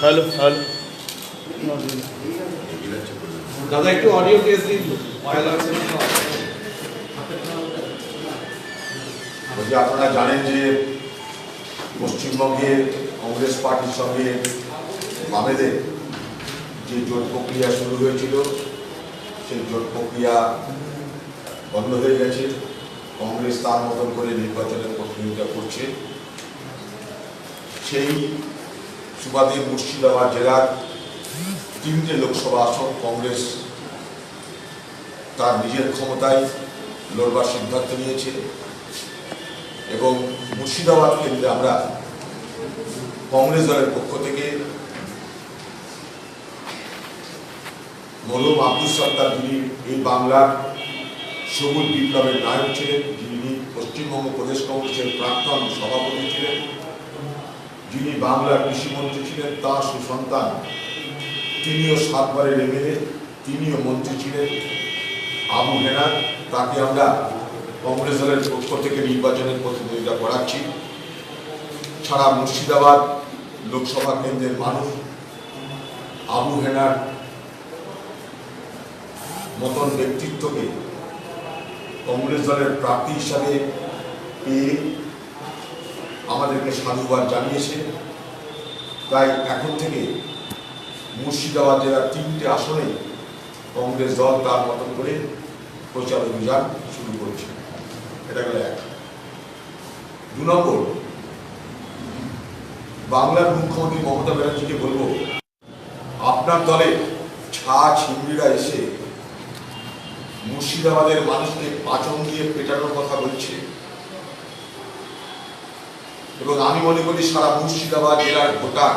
Hello hello. দাদা একটু audio case দিন। বলছি আপনারা জানেন যে পশ্চিমবঙ্গে কংগ্রেস পার্টির সঙ্গে বামেদের যে জোট প্রক্রিয়া শুরু হয়েছিল সেই জোট প্রক্রিয়া বন্ধ হয়ে গেছে। কংগ্রেস তার মতন করে নির্বাচনের প্রতিযোগিতা করছে। সেই সুবাদে মুর্শিদাবাদ জেলার তিনটে লোকসভা আসন কংগ্রেস তার নিজের ক্ষমতায় লড়বার সিদ্ধান্ত নিয়েছে এবং মুর্শিদাবাদ কেন্দ্রে আমরা কংগ্রেস দলের পক্ষ থেকে মরহুম আব্দুল সত্তার যিনি এই বাংলার সবুজ বিপ্লবের নায়ক ছিলেন, যিনি পশ্চিমবঙ্গ প্রদেশ কংগ্রেসের প্রাক্তন সভাপতি ছিলেন যিনি বাংলার কৃষিমন্ত্রী ছিলেন, তার সুসন্তান। তিনিও সাতবারের এমএলএ তিনিও মন্ত্রী ছিলেন। আবু হেনার তাকে আমরা কংগ্রেস দলের পক্ষ থেকে নির্বাচনের প্রতিযোগিতা করাচ্ছি। ছাড়া মুর্শিদাবাদ লোকসভা কেন্দ্রের মানুষ, আবু হেনার মতন ব্যক্তিত্বকে কংগ্রেস দলের প্রার্থী হিসাবে পেয়ে আমাদেরকে সাধুবাদ জানিয়েছে। তাই এখন থেকে মুর্শিদাবাদ জেলার তিনটে আসনে কংগ্রেস দল তার মতন করে প্রচার অভিযান শুরু করেছে। এটা গেল এক। দু নম্বর, বাংলার মুখ্যমন্ত্রী মমতা ব্যানার্জিকে বলব, আপনার দলে ছা ছিমড়িরা এসে মুর্শিদাবাদের মানুষকে পাচন দিয়ে পেটানোর কথা বলছে। এবং আমি মনে করি সারা মুর্শিদাবাদ জেলার ভোটার,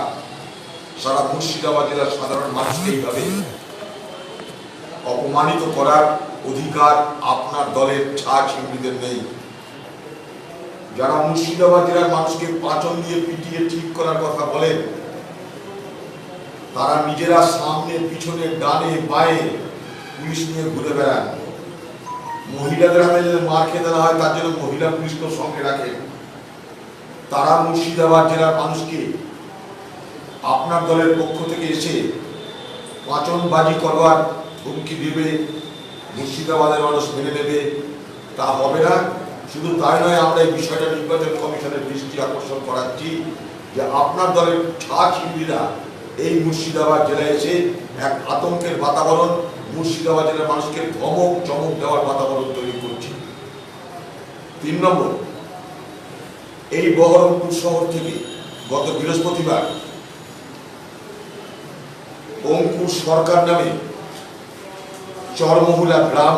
সারা মুর্শিদাবাদ জেলার সাধারণ মানুষকে এইভাবে অপমানিত করার অধিকার আপনার দলের ছা ছিমড়িদের নেই। যারা মুর্শিদাবাদ জেলার মানুষকে পাচন দিয়ে পিটিয়ে ঠিক করার কথা বলেন তারা নিজেরা সামনে, পিছনে, ডানে, বায়ে পুলিশ নিয়ে ঘুরে বেড়ান মহিলাদের হাতে মার খেতে হয়, তার জন্য মহিলা পুলিশকেও সঙ্গে রাখে। তারা মুর্শিদাবাদ জেলার মানুষকে আপনার দলের পক্ষ থেকে এসে পাচনবাজি করবার হুমকি দেবে, মুর্শিদাবাদের মানুষ মেনে নেবে, তা হবে না। শুধু তাই নয়, আমরা এই বিষয়টা নির্বাচন কমিশনের দৃষ্টি আকর্ষণ করাচ্ছি যে আপনার দলের ছাড় হিন্দিরা এই মুর্শিদাবাদ জেলায় এসে এক আতঙ্কের বাতাবরণ, মুর্শিদাবাদ জেলার মানুষকে ধমক, চমক দেওয়ার বাতাবরণ তৈরি করছে। তিন নম্বর এই বহরমপুর শহর থেকে গত বৃহস্পতিবার অঙ্কুর সরকার নামে চরমহুলা গ্রাম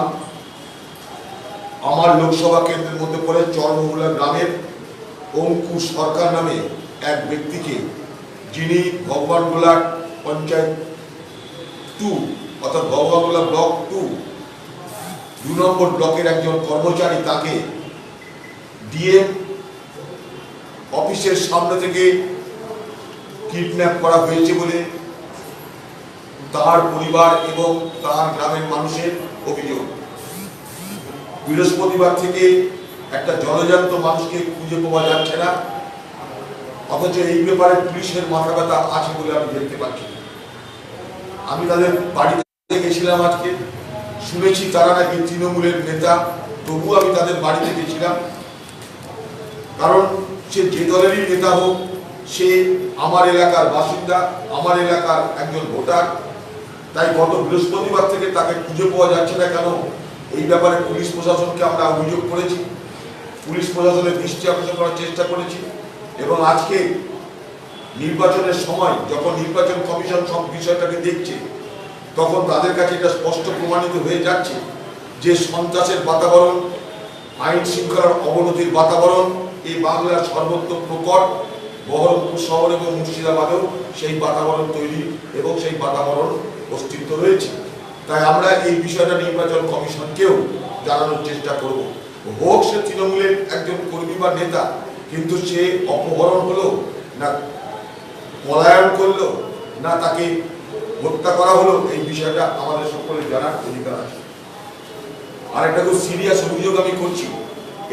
আমার লোকসভা কেন্দ্রের মধ্যে পড়ে চরমহুলা গ্রামের অঙ্কুর সরকার নামে এক ব্যক্তিকে যিনি ভগবানগোলা পঞ্চায়েত টু অর্থাৎ ভগবানগোলা ব্লক টু দু নম্বর ব্লকের একজন কর্মচারী তাকে ডিএম অফিসের সামনে থেকে কিডন্যাপ করা হয়েছে বলে তার পরিবার এবং তার গ্রামের মানুষের অভিযোগ। বৃহস্পতিবার থেকে একটা জলজান্ত মানুষকে খুঁজে পাওয়া যাচ্ছে না। অথচ এই ব্যাপারে পুলিশের মাথা ব্যথা আছে বলে আমি দেখতে পাচ্ছি আমি তাদের বাড়িতে গেছিলাম আজকে। শুনেছি তারা নাকি তৃণমূলের নেতা তবু আমি তাদের বাড়িতে গেছিলাম। কারণ সে যে দলেরই নেতা হোক, সে আমার এলাকার বাসিন্দা, আমার এলাকার একজন ভোটার। তাই গত বৃহস্পতিবার থেকে তাকে খুঁজে পাওয়া যাচ্ছে না কেন? এই ব্যাপারে পুলিশ প্রশাসনকে আমরা অভিযোগ করেছি। পুলিশ প্রশাসনের দৃষ্টি আকর্ষণ করার চেষ্টা করেছি এবং আজকে নির্বাচনের সময় যখন নির্বাচন কমিশন সব বিষয়টাকে দেখছে, তখন তাদের কাছে এটা স্পষ্ট প্রমাণিত হয়ে যাচ্ছে যে সন্ত্রাসের বাতাবরণ, আইন শৃঙ্খলার অবনতির বাতাবরণ এই বাংলার সর্বত্র প্রকট বহরমপুর শহর এবং মুর্শিদাবাদেও সেই বাতাবরণ তৈরি এবং সেই বাতাবরণ অস্তিত্ব রয়েছে। তাই আমরা এই বিষয়টা নির্বাচন কমিশনকেও জানানোর চেষ্টা করব। হোক সে তৃণমূলের একজন কর্মী বা নেতা, কিন্তু সে অপহরণ হলো না পলায়ন করল না তাকে হত্যা করা হলো, এই বিষয়টা আমাদের সকলের জানার অধিকার আছে। আর একটা খুব সিরিয়াস অভিযোগ আমি করছি।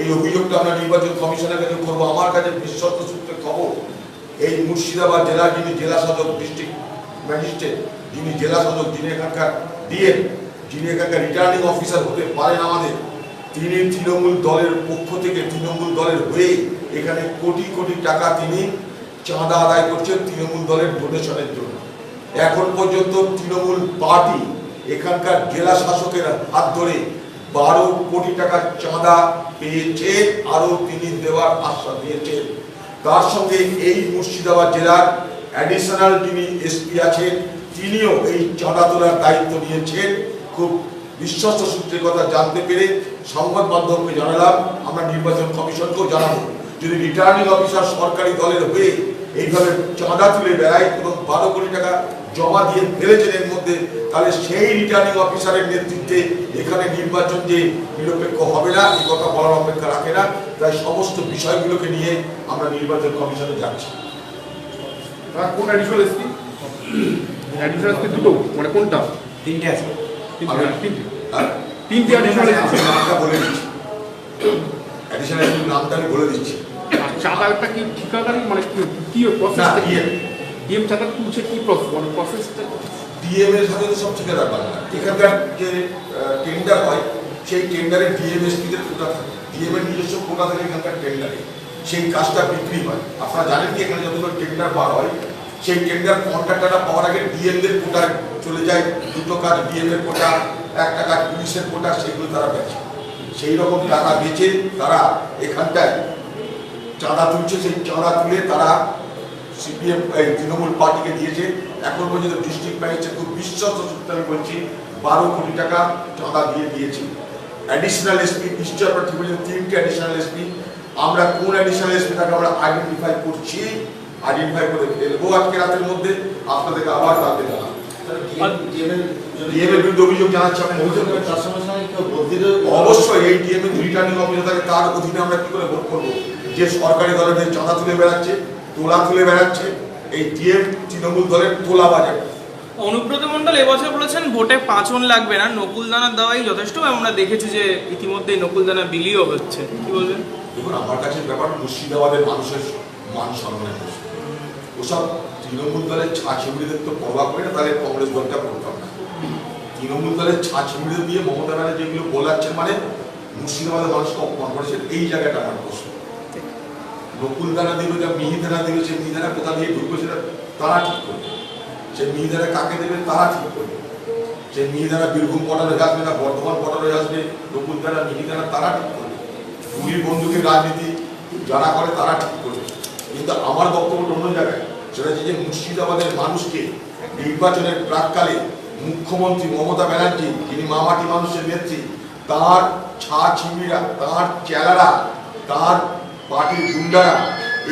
এই অভিযোগটা আমরা নির্বাচন কমিশনের কাছে করব। আমার কাছে বিশ্বস্ত সূত্রে খবর, এই মুর্শিদাবাদ জেলা যিনি জেলা শাসক ডিস্ট্রিক্ট ম্যাজিস্ট্রেট যিনি জেলা শাসক যিনি এখানকার ডিএম যিনি এখানকার রিটার্নিং অফিসার হতে পারেন আমাদের, তিনি তৃণমূল দলের পক্ষ থেকে, তৃণমূল দলের হয়ে এখানে কোটি কোটি টাকা তিনি চাঁদা আদায় করছেন তৃণমূল দলের ডোনেশনের জন্য। এখন পর্যন্ত তৃণমূল পার্টি এখানকার জেলা শাসকের হাত ধরে বারো কোটি টাকার চাঁদা পেয়েছে আরও তিনি দেওয়ার আশ্বাস দিয়েছেন। তার সঙ্গে এই মুর্শিদাবাদ জেলার অ্যাডিশনাল যিনি এসপি আছেন, তিনিও এই চাঁদা তোলার দায়িত্ব নিয়েছেন। খুব বিশ্বস্ত সূত্রের কথা জানতে পেরে সংবাদ মাধ্যমকে জানালাম, আমরা নির্বাচন কমিশনকেও জানাব। যদি রিটার্নিং অফিসার সরকারি দলের হয়ে এইভাবে চাঁদা তুলে বেড়ায় এবং বারো কোটি টাকা জমা দিয়ে ফেলেছেন এর মধ্যে তাহলে সেই রিটার্নিং অফিসারের নেতৃত্বে এখানে নির্বাচন যে নিরপেক্ষ হবে না এই কথা বলার অপেক্ষা রাখে না। তাই সমস্ত বিষয়গুলোকে নিয়ে আমরা নির্বাচন কমিশনে যাচ্ছি। আর কোন অ্যাডিশনাল এসপি অ্যাডিশনাল এসপি দুটো মানে কোনটা? তিনটে আছে। তিনটে অ্যাডিশনাল এসপি নামটা বলে দিচ্ছি। অ্যাডিশনাল নামটা আমি বলে দিচ্ছি। চাঁদাটা কি ঠিকাদারি? মানে কি কি প্রসেস ইয়ে ডিএম চাঁদা তুলছে কি প্রসেস মানে প্রসেসটা ডিএম এর সাথে সব ঠিকাদার না। এখানকার যে টেন্ডার হয় সেই টেন্ডারে ডিএম এসপিদের কোটা থাকে। ডিএম এর নিজস্ব কোটা থাকে এখানকার টেন্ডারে সেই কাজটা বিক্রি হয়। আপনারা জানেন কি এখানে যতগুলো টেন্ডার বার হয় সেই টেন্ডার কন্ট্রাক্টরটা পাওয়ার আগে ডিএম দের কোটা চলে যায়। দুটো কাজ ডিএম এর কোটা একটা কাজ পুলিশের কোটা সেগুলো তারা বেচে। সেই রকম টাকা বেচে তারা এখানটায় চাঁদা তুলছে সেই চাঁদা তুলে তারা সিপিএম এই তৃণমূল পার্টিকে দিয়েছে। এখন পর্যন্ত ডিস্ট্রিক্ট ম্যাজিস্ট্রেট খুব বিশ্বস্ত সূত্রে আমি বলছি বারো কোটি টাকা চাঁদা দিয়ে দিয়েছি। অ্যাডিশনাল এসপি নিশ্চয় আপনার ঠিক বলেছেন তিনটে অ্যাডিশনাল এসপি আমরা কোন অ্যাডিশনাল এসপি তাকে আমরা আইডেন্টিফাই করছি আইডেন্টিফাই করে ফেলব আজকে রাতের মধ্যে আপনাদেরকে আবার তাদের জানাব। অবশ্যই এই ডিএম এর রিটার্নিং অফিসার তার অধীনে আমরা কি করে ভোট করব? যে সরকারি দলের যে চাঁদা তুলে বেড়াচ্ছে তোলা তুলে বেড়াচ্ছে এই ডিএম তৃণমূল দলের তোলা বাজার। অনুব্রত মণ্ডল এবছর বলেছেন ভোটে পাঁচন লাগবে না নকুলদানার দেওয়াই যথেষ্ট আমরা দেখেছি যে ইতিমধ্যে নকুলদানা বিলিও হচ্ছে। কি বলবেন? দেখুন আমার কাছে ব্যাপার মুর্শিদাবাদের মানুষের মান সম্মানের প্রশ্ন। ওসব তৃণমূল দলের ছাঁচিমুড়িদের তো পরোয়া করে না তাহলে কংগ্রেস দলটা করতাম না। তৃণমূল দলের ছাঁচিমুড়ি দিয়ে মমতা ব্যানার্জি যেগুলো বলাচ্ছেন মানে মুর্শিদাবাদের মানুষকে অপমান করেছেন এই জায়গাটা আমার প্রশ্ন। নকুল দানা দিবে যা মিহিদানা দিবে সে মিহিদানা কোথা দিয়ে ঢুকবে সেটা তারা ঠিক করবে। সে মিহিদানা কাকে দেবে তারা ঠিক করবে। সে মিহিদানা বীরভূম হয়ে আসবে না, বর্ধমান বর্ডার আসবে নকুল দানা মিহিদানা তারা ঠিক করবে। গুলির বন্ধুকে রাজনীতি যারা করে তারা ঠিক করবে। কিন্তু আমার বক্তব্যটা অন্য জায়গায়, সেটা যে মুর্শিদাবাদের মানুষকে নির্বাচনের প্রাককালে মুখ্যমন্ত্রী মমতা ব্যানার্জি, যিনি মামাটি মানুষের নেত্রী, তার ছা ছিমিরা তার চেলারা, তার পার্টির গুন্ডারা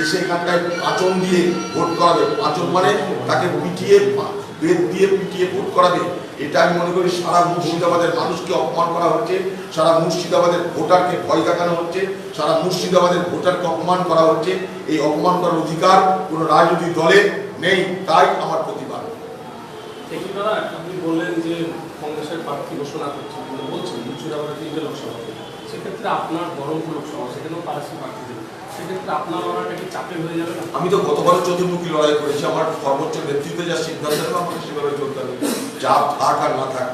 এসে এখানটায় পাচন দিয়ে ভোট করাবে। পাচন মানে তাকে পিটিয়ে বেদ দিয়ে পিটিয়ে ভোট করাবে। এটা আমি মনে করি সারা মুর্শিদাবাদের মানুষকে অপমান করা হচ্ছে, সারা মুর্শিদাবাদের ভোটারকে ভয় দেখানো হচ্ছে, সারা মুর্শিদাবাদের ভোটারকে অপমান করা হচ্ছে। এই অপমান করার অধিকার কোনো রাজনৈতিক দলের নেই, তাই আমার প্রতিবাদ। আপনি বললেন যে কংগ্রেসের প্রার্থী ঘোষণা করছে কিন্তু বলছেন। মুর্শিদাবাদের তিনটে লোকসভা সেক্ষেত্রে আপনার বহরমপুর লোকসভা, সেখানেও পারাসি প্রার্থী দেবে সেক্ষেত্রে আপনার হয়ে যাবে আমি তো গতবার চতুর্মুখী লড়াই করেছি, আমার সর্বোচ্চ নেতৃত্বে যা সিদ্ধান্ত নেবে আমাকে সেভাবে চলতে হবে। যা থাক আর না থাক।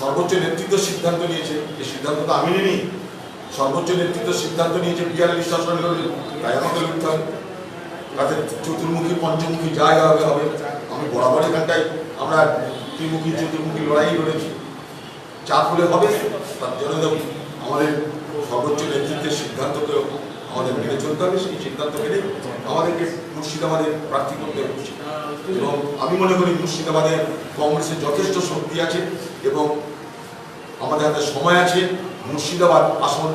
সর্বোচ্চ নেতৃত্ব সিদ্ধান্ত নিয়েছে এই সিদ্ধান্ত তো আমি নিই সর্বোচ্চ নেতৃত্ব সিদ্ধান্ত নিয়েছে বিহার শাসন লড়বে তাই আমাকে লড়তে হবে। তাদের চতুর্মুখী, পঞ্চমুখী যাই হবে হবে। আমি বরাবর এখানটায় আমরা ত্রিমুখী, চতুর্মুখী লড়াই লড়েছি। চাপ হলে হবে, তার জন্য আমাদের সর্বোচ্চ নেতৃত্বের সিদ্ধান্তকে আমাদের মেনে চলতে হবে, সেই সিদ্ধান্ত মেনে আমাদেরকে মুর্শিদাবাদের প্রার্থী করতে হচ্ছে। এবং আমি মনে করি মুর্শিদাবাদে কংগ্রেসের যথেষ্ট শক্তি আছে এবং আমাদের হাতে সময় আছে। মুর্শিদাবাদ আসন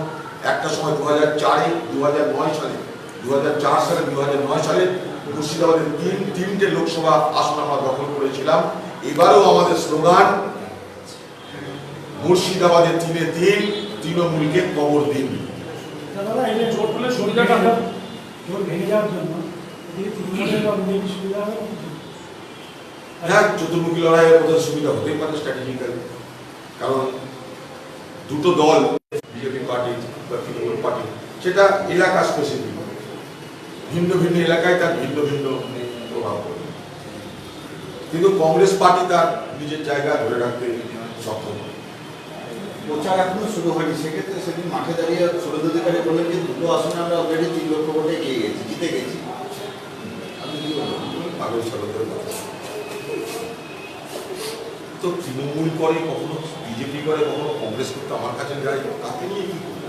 একটা সময় দু হাজার চারে দু হাজার নয় সালে দু হাজার চার সালে দু হাজার নয় সালে মুর্শিদাবাদের তিন, তিনটে লোকসভা আসন আমরা দখল করেছিলাম। এবারেও আমাদের স্লোগান মুর্শিদাবাদের তিনে তিন তৃণমূলকে কবর দিন। হ্যাঁ চতুর্মুখী লড়াইয়ের মধ্যে সুবিধা হতেই পারে স্ট্র্যাটেজিক্যালি কারণ দুটো দল বিজেপি পার্টি বা তৃণমূল পার্টি সেটা এলাকা স্পেসিফিক ভিন্ন ভিন্ন এলাকায় তার ভিন্ন ভিন্ন প্রভাব পড়বে। কিন্তু কংগ্রেস পার্টি তার নিজের জায়গা ধরে রাখতে সক্ষম প্রচার এখনও শুরু হয়নি। সেক্ষেত্রে সেদিন মাঠে দাঁড়িয়ে সুরেন্দ্র অধিকারী বললেন যে, দুটো আসনে আমরা অলরেডি তিন লক্ষ ভোটে এগিয়ে গেছি, জিতে গেছি। তো তৃণমূল করে কখনো, বিজেপি করে কখনো, কংগ্রেস করতে আমার কাছে যায় তাকে নিয়ে কি করব?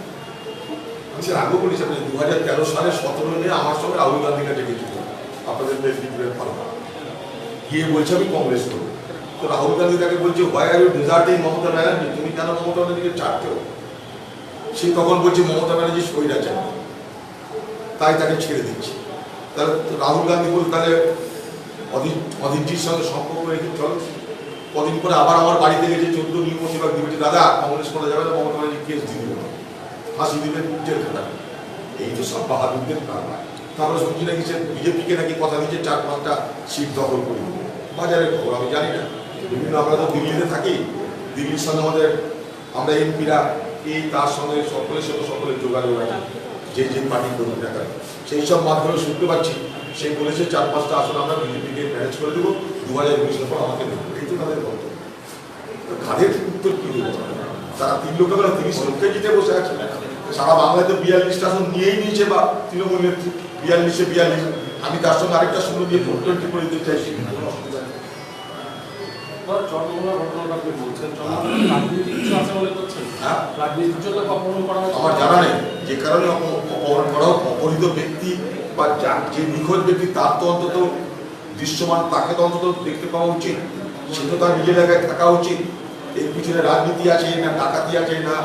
আমি সে আগেও বলেছি আপনি দু হাজার তেরো সালে সতেরো নিয়ে আমার সঙ্গে রাহুল গান্ধী কাছে গেছিল আপনাদের মেদিনীপুরের পাল্লা গিয়ে বলছে, আমি কংগ্রেস করব। তো রাহুল গান্ধী তাকে বলছে why are you deserting Mamata Banerjee? তুমি কেন মমতা ব্যানার্জিকে হবে সে তখন বলছে, মমতা ব্যানার্জি শরীর আছে তাই তাকে ছেড়ে দিচ্ছে। তাহলে রাহুল গান্ধী বল তাহলে অদিতজির সঙ্গে সম্পর্ক রেখে চল। কদিন পরে আবার আমার বাড়িতে গেছে চোদ্দ নির্মসিবাগ দিবেছে দাদা, কংগ্রেস করা যাবে না, মমতা ব্যানার্জি কেস দিয়ে দেবো। ফাঁসি দিবে জেল খাটা এই তো সব বাহাদুরদের কারণ তারপরে শুনছি নাকি সে বিজেপিকে নাকি কথা দিচ্ছে, চার পাঁচটা সিট দখল করে দিবে। বাজারের খবর, আমি জানি না। বিভিন্ন আমরা তো দিল্লিতে থাকি, দিল্লির সঙ্গে আমাদের, আমরা এমপিরা, এই তার সঙ্গে সকলের সাথে সকলের যোগাযোগ আছে, যে যে পার্টি করুন না সেই সব মাধ্যমে শুনতে পাচ্ছি, সে বলেছে চার পাঁচটা আসন আমরা বিজেপিকে ম্যানেজ করে দেবো দু হাজার উনিশের পর আমাকে দেবো। এই তো তাদের বক্তব্য। তো কাদের উত্তর কি দেবো? তারা তিন লোকে বেলা তিরিশ লোককে জিতে বসে আছে। সারা বাংলায় তো বিয়াল্লিশটা আসন নিয়েই নিয়েছে বা তৃণমূল নেত্রী বিয়াল্লিশে বিয়াল্লিশ। আমি তার সঙ্গে আরেকটা শূন্য দিয়ে ভোট করে দিতে চাইছি। ঘটনাটা আপনি বলছেন। চন্দ্রমোহনের রাজনীতি কিছু আছে মনে করছেন। হ্যাঁ। রাজনীতির জন্য অপহরণ করা হয়েছে আমার জানা নেই। যে কারণে অপ- অপহরণ করা হোক অপহৃত ব্যক্তি বা যার যে নিখোঁজ ব্যক্তি তার তো অন্তত দৃশ্যমান তাকে তো অন্তত দেখতে পাওয়া উচিত। সে তো তার নিজের জায়গায় থাকা উচিত। এর পিছনে রাজনীতি আছে না ডাকাতি আছে না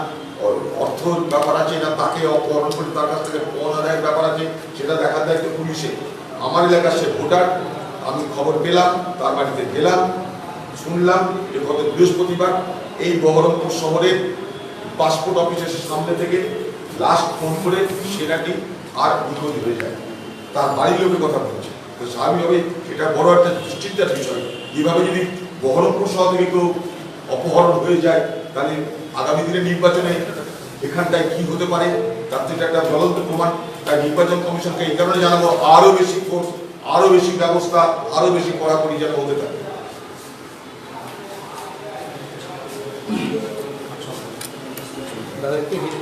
অর্থ ব্যাপার আছে না তাকে অপহরণ করে তার কাছ থেকে পণ আদায়ের ব্যাপার আছে সেটা দেখার দায়িত্ব পুলিশের। আমার এলাকার সে ভোটার আমি খবর পেলাম তার বাড়িতে গেলাম শুনলাম যে গত বৃহস্পতিবার এই বহরমপুর শহরের পাসপোর্ট অফিসের সামনে থেকে লাস্ট ফোন করে সে নাকি আর নিখোঁজ হয়ে যায়। তার বাড়ির লোকের কথা বলছে। তো স্বাভাবিকভাবে এটা বড় একটা দুশ্চিন্তার বিষয়। এইভাবে যদি বহরমপুর শহর থেকে কেউ অপহরণ হয়ে যায়, তাহলে আগামী দিনে নির্বাচনে এখানটায় কি হতে পারে? তার থেকে একটা জ্বলন্ত প্রমাণ। তাই নির্বাচন কমিশনকে এই কারণে জানাব, আরও বেশি ফোর্স আরও বেশি ব্যবস্থা, আরও বেশি কড়াকড়ি যেন হতে থাকে। দাদা একটু হেঁটে নিন।